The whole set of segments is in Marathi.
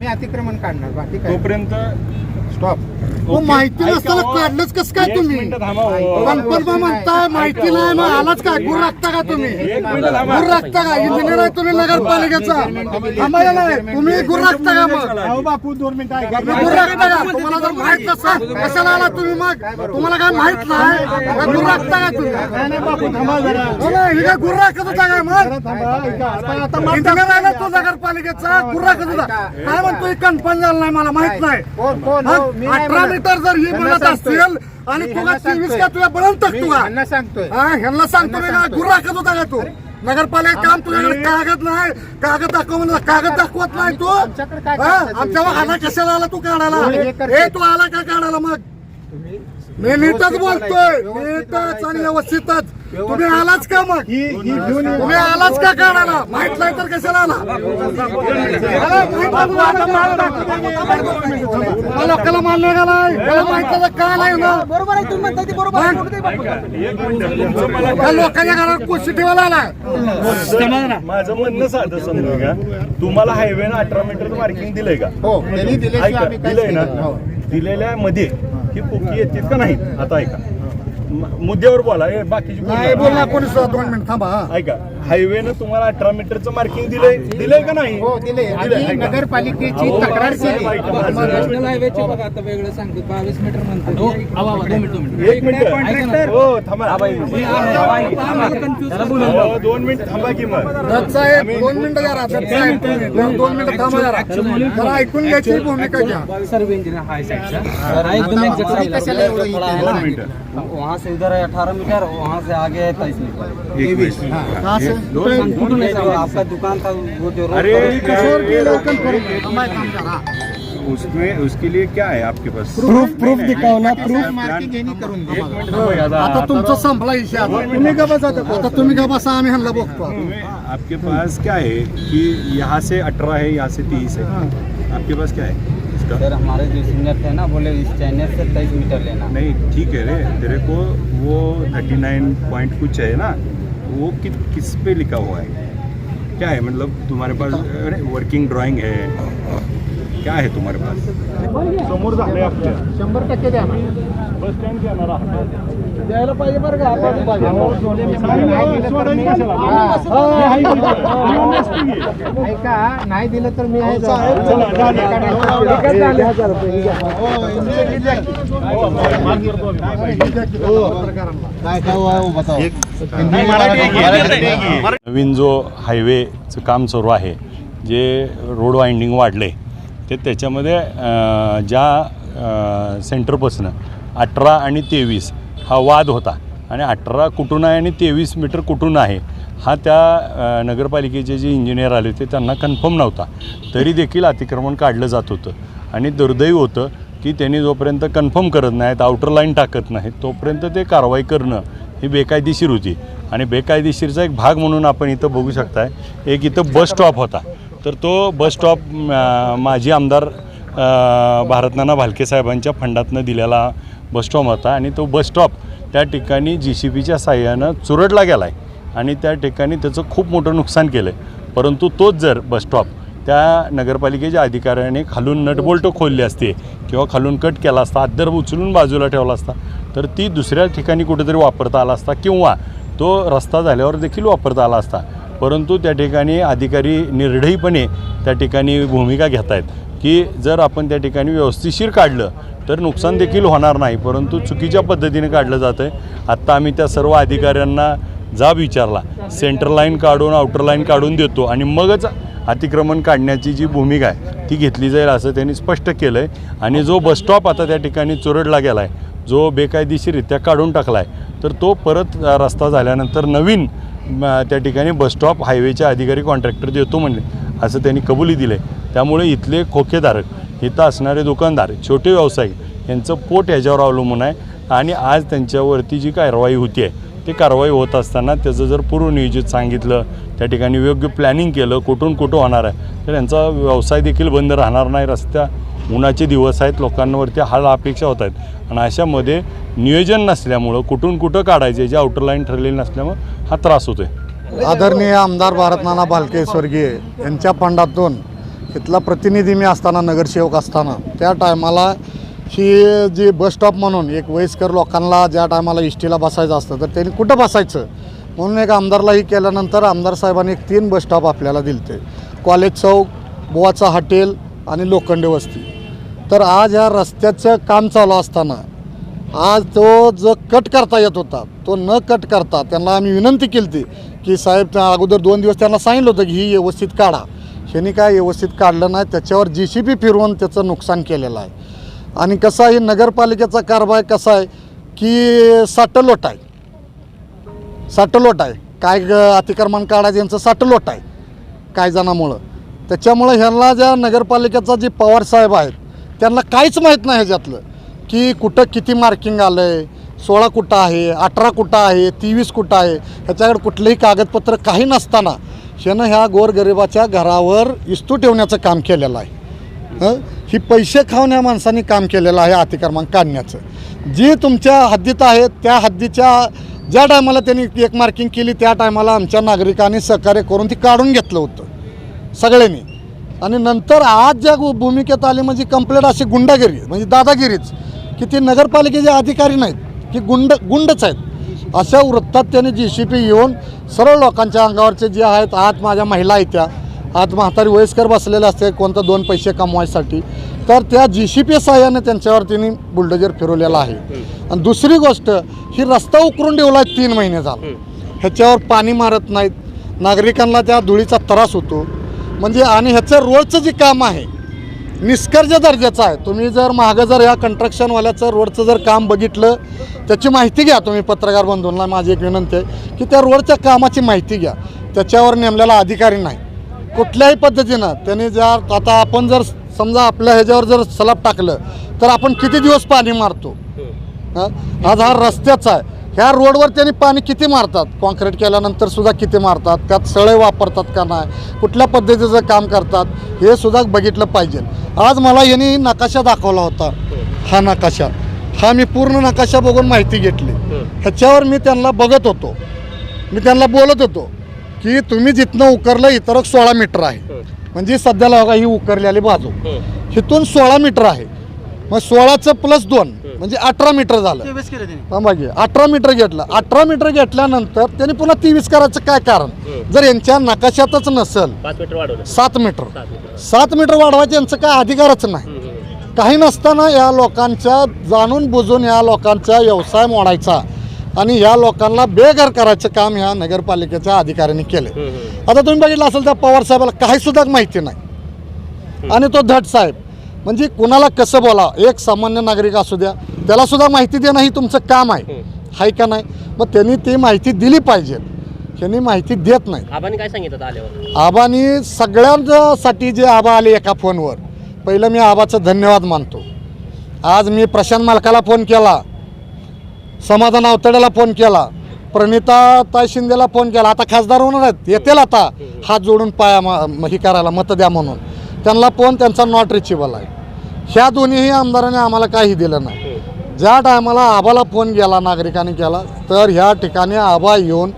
मी अतिक्रमण काढणार बाकी तोपर्यंत स्टॉप मग. माहिती नसताना हो. काढलंच कसं काय तुम्ही? थांबा हो. म्हणताय माहिती नाही मग आलाच काय गुर राखता का तुम्ही. गुर राखता का? इंजिनियर आहे तुम्ही नगरपालिकेचा. थांबायला नाही तुम्ही गुर राखता का मग? बापू दोन मिनिटं गुर राखता का? तुम्हाला जर माहीत नसेल कशाला आला तुम्ही मग? तुम्हाला काय माहीत नाही? गुर राखता का तुम्ही? नाही बापू थांबा जरा. हो ना, हे काय गुर राखत होता काय मग? इंजिनियर आहे ना तो नगरपालिकेचा गुर राखत होता काय म्हणतो कन्फर्म झालं नाही मला माहीत नाही. कोण कोण? मी नाही अठरा म्हणत. मीटर जर ही त्यांना म्हणत सांगतोय. असतील आणि तुला तेवीस सांगतोय. का तुला बनवून मी टाकतो का यांना सांगतोय. हा ह्यांना सांगतो मी का गुर राखत होता का तू? नगरपालिका काम तुझ्याकडे कागद नाही. कागद दाखव म्हणजे कागद दाखवत नाही तू. आमच्याकडे काय हा? कागद आमच्यावर आला कशाला आला तू काढायला? हे करते. तू आला का काढायला मग? तुम्ही मी नीटच बोलतोय. नीटच आणि व्यवस्थितच. तुम्ही आलाच का मग. तुम्ही आलाच का काढायला? माहीत नाही तर कशाला आला? माहीत नाही तर मला लोकांना मला माहीत आहे का नाही ना? बरोबर आहे तुम्ही बरोबर लोकांच्या घरात कुस्ती ठेवायला आलाय माझं म्हणणं साधं समजू का तुम्हाला हायवे ना अठरा मीटर मार्किंग दिलंय का? हो दिलंय ना? केलं नाही. हो. दिलेल्या मध्ये ही पोकी येतील का नाही? आता ऐका. मुद्द्यावर बोला हे बाकीची नाही नका. बोल ना कोणी सुद्धा दोन मिनिट थांबा हा. ऐका हायवेनं तुम्हाला अठरा मीटरचं मार्किंग दिलंय. दिलंय का नाही? हो दिले दिलंय, आम्ही. नगरपालिकेची अहो, तक्रार साहेब, केली. ऐका माझं. नॅशनल हायवेचे बघा आता वेगळं सांगतो. बावीस मीटर म्हणतो दोन मिनिट एक मिनिट. हो थांबा. कन्फ्युज दोन मिनिट थांबा की मग. दत्त साहेब दोन मिनिटं जरा दत्त साहेब. दोन दोन मिनिटं थांबा जरा. जरा ऐकून घ्यायची भूमिका घ्या. सर्वे इंजीनियर हाय साइड का एकदम. कशाला एवढं इथे दोन? मिनिटं. वहाँ से इधर है अठारह मीटर वहाँ से आगे है तेईस मीटर. एक मिनिट. से? है. आपका दुकान था वो जो अरे किशोर के लोकल करून थांबा, काम करा. उसमें उसके लिए क्या है आपके पास? प्रूफ प्रूफ दिखाओ ना प्रूफ थांबा की आता. तुमचा संपला इशा तुम्ही का बसा आता तुम्ही का बसा आम्ही ह्यांना बघतो आपके पास क्या है कि यहाँ से अठारह है यहाँ से तीस है? आपके पास क्या है सर हमारे जो सीनियर थे ना बोले इस चैनल से तेईस मीटर लेना। नहीं ठीक है रे। तेरे को वो थर्टी नाइन पॉइंट कुछ है ना? वो कि, किस पे लिखा हुआ है? क्या है? मतलब तुम्हारे पास अरे वर्किंग ड्राइंग है। क्या है तुम्हारे पास? समोर झाले आपल्या शंभर टक्के द्या. बस स्टँड जाणार द्यायला पाहिजे बरं का आपण नाही दिलं तर मी-. ऐका नाही दिलं तर मी आहे. नवीन जो हायवेचं काम सुरू आहे जे रोड वाइंडिंग वाढले ते त्याच्यामध्ये ज्या सेंटरपासनं अठरा आणि तेवीस हा वाद होता. आणि अठरा कुठून आहे आणि तेवीस मीटर कुठून आहे हा त्या नगरपालिकेचे जे इंजिनियर आले होते त्यांना कन्फर्म नव्हता. तरी देखील अतिक्रमण काढलं जात होतं. आणि दुर्दैव होतं की त्यांनी जोपर्यंत कन्फर्म करत नाहीत आउटर लाईन टाकत नाहीत तोपर्यंत ते कारवाई करणं ही बेकायदेशीर होती. आणि बेकायदेशीरचा एक भाग म्हणून आपण इथं बघू शकताय एक इथं बस स्टॉप होता. तर तो बस स्टॉप माजी आमदार भारतनाना भालके साहेबांच्या फंडातनं दिलेला बस स्टॉप होता आणि तो बस स्टॉप त्या ठिकाणी जी सी बीच्या साह्यानं चुरडला गेला आहे आणि त्या ठिकाणी त्याचं खूप मोठं नुकसान केलं आहे परंतु तोच जर बस स्टॉप त्या नगरपालिकेच्या अधिकाऱ्याने खालून नटबोल्ट खोलले असते किंवा खालून कट केला असता अद्दर उचलून बाजूला ठेवला असता तर ती दुसऱ्या ठिकाणी कुठेतरी वापरता आला असता किंवा तो रस्ता झाल्यावर देखील वापरता आला असता. परंतु त्या ठिकाणी अधिकारी निर्ढयीपणे त्या ठिकाणी भूमिका घेत आहेत की जर आपण त्या ठिकाणी व्यवस्थिशीर काढलं तर नुकसान देखील होणार नाही परंतु चुकीच्या पद्धतीने काढलं जातं आहे आत्ता आम्ही त्या सर्व अधिकाऱ्यांना जाब विचारला सेंटर लाईन काढून आउटर लाईन काढून देतो आणि मगच अतिक्रमण काढण्याची जी भूमिका आहे ती घेतली जाईल असं त्यांनी स्पष्ट केलं आहे आणि जो बसस्टॉप आता त्या ठिकाणी चुरडला गेला आहे जो बेकायदेशीररित्या काढून टाकला आहे तर तो परत रस्ता झाल्यानंतर नवीन त्या ठिकाणी बसस्टॉप हायवेच्या हायवेचे अधिकारी कॉन्ट्रॅक्टर देतो म्हणले असं त्यांनी कबुली दिले त्यामुळे इथले खोकेधारक इथं असणारे दुकानदार छोटे व्यावसायिक यांचं पोट ह्याच्यावर अवलंबून आहे आणि आज त्यांच्यावरती जी कारवाई होती आहे ते कारवाई होत असताना त्याचं जर पूर्वनियोजित सांगितलं त्या ठिकाणी योग्य प्लॅनिंग केलं कुठून कुठं होणार आहे तर यांचा व्यवसाय देखील बंद राहणार नाही. रस्त्या उन्हाचे दिवस आहेत लोकांवरती हाल अपेक्षा होत आहेत. आणि अशामध्ये नियोजन नसल्यामुळं कुठून कुठं काढायचे जे आउटरलाईन ठरलेली नसल्यामुळं हा त्रास होतो आदरणीय आमदार भारतनाना बालके स्वर्गीय यांच्या फंडातून इथला प्रतिनिधी मी असताना नगरसेवक असताना त्या टायमाला ही जी बस स्टॉप म्हणून एक वयस्कर लोकांना ज्या टायमाला इष्टीला बसायचं असतं तर त्यांनी कुठं बसायचं? म्हणून एक आमदारलाही केल्यानंतर आमदार साहेबांनी एक तीन बस स्टॉप आपल्याला दिलते. कॉलेज चौक बुवाचा हॉटेल आणि लोखंडे वस्ती. तर आज ह्या रस्त्याचं काम चालू असताना आज तो जो कट करता येत होता तो न कट करता त्यांना आम्ही विनंती केली होती की साहेब त्या अगोदर दोन दिवस त्यांना सांगितलं होतं की ही व्यवस्थित काढा. ह्यांनी काय व्यवस्थित काढलं नाही त्याच्यावर जी सी पी फिरवून त्याचं नुकसान केलेलं आहे. आणि कसं आहे नगरपालिकेचा कारभार कसा आहे की साठलोट आहे. साठलोट आहे. काय ग अतिक्रमण काढायचं यांचं साठलोट आहे. काय जणामुळं. त्याच्यामुळं ह्यांना ज्या नगरपालिकेचा जे पवार साहेब आहेत त्यांना काहीच माहीत नाही ह्याच्यातलं. की कुठं किती मार्किंग आलं आहे सोळा कुठं आहे अठरा कुठं आहे तेवीस कुठं आहे ह्याच्याकडे कुठलंही कागदपत्र काही नसताना ह्यानं ह्या गोरगरिबाच्या घरावर इस्तू ठेवण्याचं काम केलेलं आहे. हं? ही पैसे खाऊन या माणसांनी काम केलेलं आहे अतिक्रमण काढण्याचं. जी तुमच्या हद्दीत आहे त्या हद्दीच्या ज्या टायमाला त्यांनी एक मार्किंग केली त्या टायमाला आमच्या नागरिकांनी सहकार्य करून ती काढून घेतलं होतं सगळ्यांनी. आणि नंतर आज ज्या भू- भूमिकेत आली म्हणजे कंप्लेंट अशी गुंडागिरी म्हणजे दादागिरीच. की ते नगरपालिकेचे अधिकारी नाहीत की गुंड गुंडच आहेत. अशा वृत्तात त्यांनी जी सी पी येऊन सरळ लोकांच्या अंगावरचे जे आहेत आत माझ्या महिला आहेत त्या आत म्हातारी वयस्कर बसलेले असते कोणतं दोन पैसे कमवायसाठी. तर त्या जी सी पी सहाय्याने त्यांच्यावर त्यांनी बुलडोजर फिरवलेला आहे. आणि दुसरी गोष्ट ही रस्ता उकरून ठेवला आहे तीन महिने झाला. ह्याच्यावर पाणी मारत नाहीत. नागरिकांना त्या धुळीचा त्रास होतो. म्हणजे आणि ह्याचं रोडचं जे काम आहे निष्कर्ष दर्जाचं आहे. तुम्ही जर मागं जर या कंट्रक्शनवाल्याचं रोडचं जर काम बघितलं त्याची माहिती घ्या तुम्ही पत्रकार बंधूंना. माझी एक विनंती आहे की त्या रोडच्या कामाची माहिती घ्या. त्याच्यावर नेमलेला अधिकारी नाही. कुठल्याही पद्धतीनं त्यांनी जर आता आपण जर समजा आपल्या ह्याच्यावर जर सलाब टाकलं तर आपण किती दिवस पाणी मारतो? आज हा रस्त्याचा आहे. ह्या रोडवर त्यांनी पाणी किती मारतात? कॉन्क्रीट केल्यानंतर सुद्धा किती मारतात? त्यात सळे वापरतात का नाही? कुठल्या पद्धतीचं काम करतात? हे सुद्धा बघितलं पाहिजे. आज मला यांनी नकाशा दाखवला होता. हा नकाशा. हा मी पूर्ण नकाशा बघून माहिती घेतली. ह्याच्यावर मी त्यांना बघत होतो. मी त्यांना बोलत होतो की तुम्ही जिथनं उकरलं इतर सोळा मीटर आहे. म्हणजे सध्याला बघा ही उकरलेली बाजू. इथून सोळा मीटर आहे. मग सोळाचं प्लस दोन. म्हणजे अठरा मीटर झालं. थांबा की अठरा मीटर घेतलं. अठरा मीटर घेतल्यानंतर त्यांनी पुन्हा तेवीस करायचं काय कारण? जर यांच्या नकाशातच नसेल पाच मीटर वाढवलं. सात मीटर. सात मीटर. वाढवायचं यांचं काय अधिकारच नाही. काही नसताना या लोकांच्या जाणून बुजून या लोकांचा व्यवसाय मोडायचा आणि या लोकांना बेघर करायचं काम ह्या नगरपालिकेच्या अधिकाऱ्यांनी केलं आता तुम्ही बघितलं असेल त्या पवार साहेबाला काही सुद्धा माहिती नाही. आणि तो धट साहेब म्हणजे कुणाला कसं बोला? एक सामान्य नागरिक असू द्या. त्याला सुद्धा माहिती देणं ही तुमचं काम आहे. आहे का नाही? मग त्यांनी ती माहिती दिली पाहिजे. त्यांनी माहिती देत नाही. आबांनी काय सांगितलं आल्यावर? आबानी सगळ्यांसाठी जे आबा आले एका फोनवर पहिलं मी आबाचं धन्यवाद मानतो. आज मी प्रशांत मालकाला फोन केला. समाधान अवतड्याला फोन केला. प्रणिता ताई शिंदेला फोन केला. आता खासदार होणार आहेत. येतील आता. हात जोडून पाया म- हे करायला मत द्या म्हणून. त्यांना फोन त्यांचा नॉट रिचेबल आहे. ह्या दोन्हीही आमदारांनी आम्हाला काही दिलं नाही. ज्या टायमाला आबाला फोन गेला नागरिकांनी केला तर ह्या ठिकाणी आबा येऊन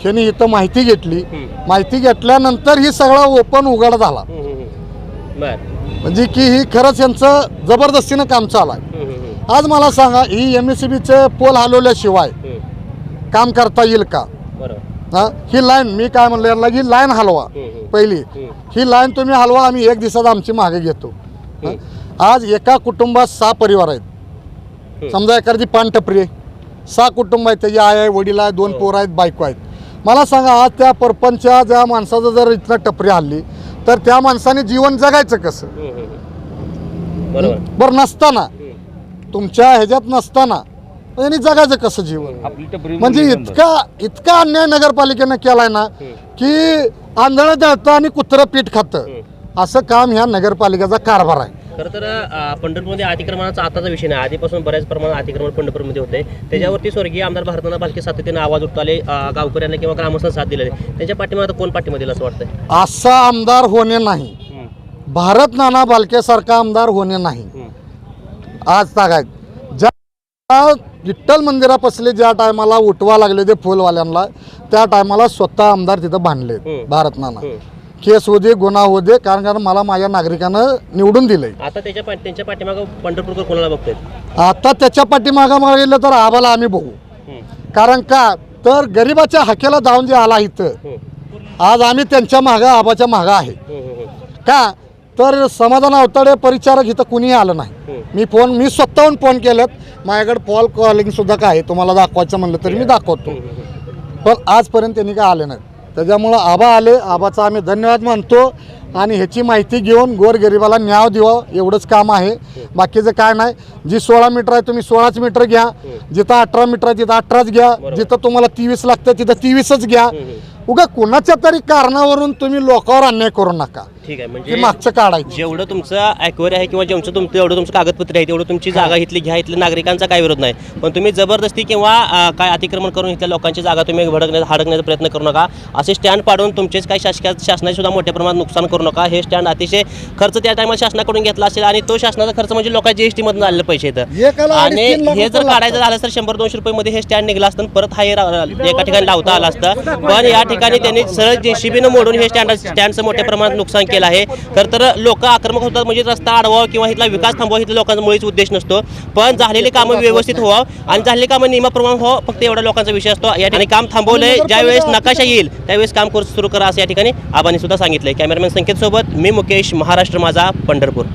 ह्यांनी इथं माहिती घेतली. माहिती घेतल्यानंतर ही सगळा ओपन उघड झाला. म्हणजे की ही खरंच यांचं जबरदस्तीनं काम चालू आहे. आज मला सांगा ही एम एस सी बीचे पोल हलवल्याशिवाय काम करता येईल का? हा ही लाईन मी काय म्हणलं यांना ही लाईन हलवा पहिली. ही लाईन तुम्ही हलवा आम्ही एक दिवसात आमची मागे घेतो. हा? आज एका कुटुंबात सहा परिवार आहेत. समजा एखादी पानटपरी आहे. सहा कुटुंब आहेत त्याची आई आहे वडील आहे दोन पोरं आहेत बायको आहेत. मला सांगा आज त्या परपंचच्या ज्या माणसाचं जर इथनं टपरी हल्ली तर त्या माणसाने जीवन जगायचं कसं? बरोबर. बरं नसताना. तुमच्या ह्याच्यात नसताना यांनी जगायचं कसं जीवन? म्हणजे इतका इतका अन्याय नगरपालिकेनं केलाय ना की आंधळं दळतं आणि कुत्रं पीठ खातं. असं काम ह्या नगरपालिकेचा कारभार आहे. खरं तर पंढरपूरमध्ये अतिक्रमणाचा आताचा विषय नाही. आधीपासून बऱ्याच प्रमाणात अतिक्रमण पंढरपूरमध्ये होते. त्याच्यावरती स्वर्गीय आमदार भारताना भालके सातत्याने आवाज उठवले गावकऱ्यांना किंवा ग्रामस्थांना साथ दिलेले. त्यांच्या पाठीमागे आता कोण दिला असं वाटतंय? असा आमदार होणे नाही. भारत नाना बालकेसारखा आमदार होणे नाही. आज तागायत विठ्ठल मंदिरापासले ज्या टायमाला उठवा लागले ते फुलवाल्यांना त्या टायमाला स्वतः आमदार तिथं बांधले हम्म. भारत नाना केस दे गुन्हा दे कारण कारण मला माझ्या नागरिकानं निवडून दिलंय. आता त्याच्या पाठ- त्यांच्या पाठीमागं पंढरपूरकर कोणाला बघतोय आता त्याच्या पाठीमागं मागितलं तर आबाला आम्ही बघू. कारण का? तर गरिबाच्या हाकेला जाऊन जे आला इथं आज आम्ही त्यांच्या मागं आबाच्या मागं आहे. का? तर समाधान अवताडे परिचारक इथं कुणीही आलं नाही. मी फोन मी स्वतःहून फोन केलेत. माझ्याकडे कॉल कॉलिंग सुद्धा काय आहे. तुम्हाला दाखवायचं म्हणलं तरी मी दाखवतो. पण आजपर्यंत त्यांनी काय आले नाहीत त्याच्यामुळं आबा आले. आबाचा आम्ही धन्यवाद मानतो आणि ह्याची माहिती घेऊन गोरगरिबाला न्याय द्यावं एवढंच काम आहे. बाकीचं काय नाही. जी सोळा मीटर आहे तुम्ही सोळाच मीटर घ्या. जिथं अठरा मीटर आहे तिथं अठराच घ्या. जिथं तुम्हाला तेवीस लागतं तिथं तेवीसच घ्या. उगा कुणाच्या तरी कारणावरून तुम्ही लोकांवर अन्याय करू नका. ठीक आहे हे म्हणजे मागचं काढायचं जेवढं तुमचं ॲक्वेअर आहे किंवा जेवढं तुमचं जेवढं तुमचं कागदपत्र आहे तेवढं तुमची जागा इथली घ्या इथल्या नागरिकांचा काय विरोध नाही. पण तुम्ही जबरदस्ती किंवा अं, काय अतिक्रमण करून इथल्या लोकांची जागा तुम्ही भडकण्याचा हडकण्याचा प्रयत्न करू नका. असे स्टँड पाडून तुमचेच काही शासकीय शासनाचे सुद्धा मोठ्या प्रमाणात नुकसान करू नका हे स्टँड अतिशय खर्च त्या टायमाला शासनाकडून घेतला असेल आणि तो शासनाचा खर्च म्हणजे लोकांच्या जी एस टीमधून आलेले पैसे येतं आणि हे जर रुपये काढायचं झालं तर शंभर दोनशे रुपयेमध्ये हे स्टँड निघलं असतं परत हा हे एका ठिकाणी लावता आला असतं. पण या ठिकाणी त्यांनी सरळ जेसीबीनं मोडून हे स्टँड स्टँडचं मोठ्या प्रमाणात नुकसान केलं आहे. खरं तर लोक आक्रमक होतात म्हणजे रस्ता अडवावा किंवा इथला विकास थांबवा इथल्या लोकांचा मुळीच उद्देश नसतो. पण झालेली कामं व्यवस्थित व्हावं आणि झालेली कामं नियमाप्रमाणे व्हावं फक्त एवढ्या लोकांचा विषय असतो. या ठिकाणी काम थांबवलंय ज्यावेळेस नकाशा येईल त्यावेळेस काम सुरू करा असं या ठिकाणी आबांनी सुद्धा सांगितलंय. कॅमेरामॅन संकेत सोबत मी मुकेश महाराष्ट्र माझा पंढरपूर.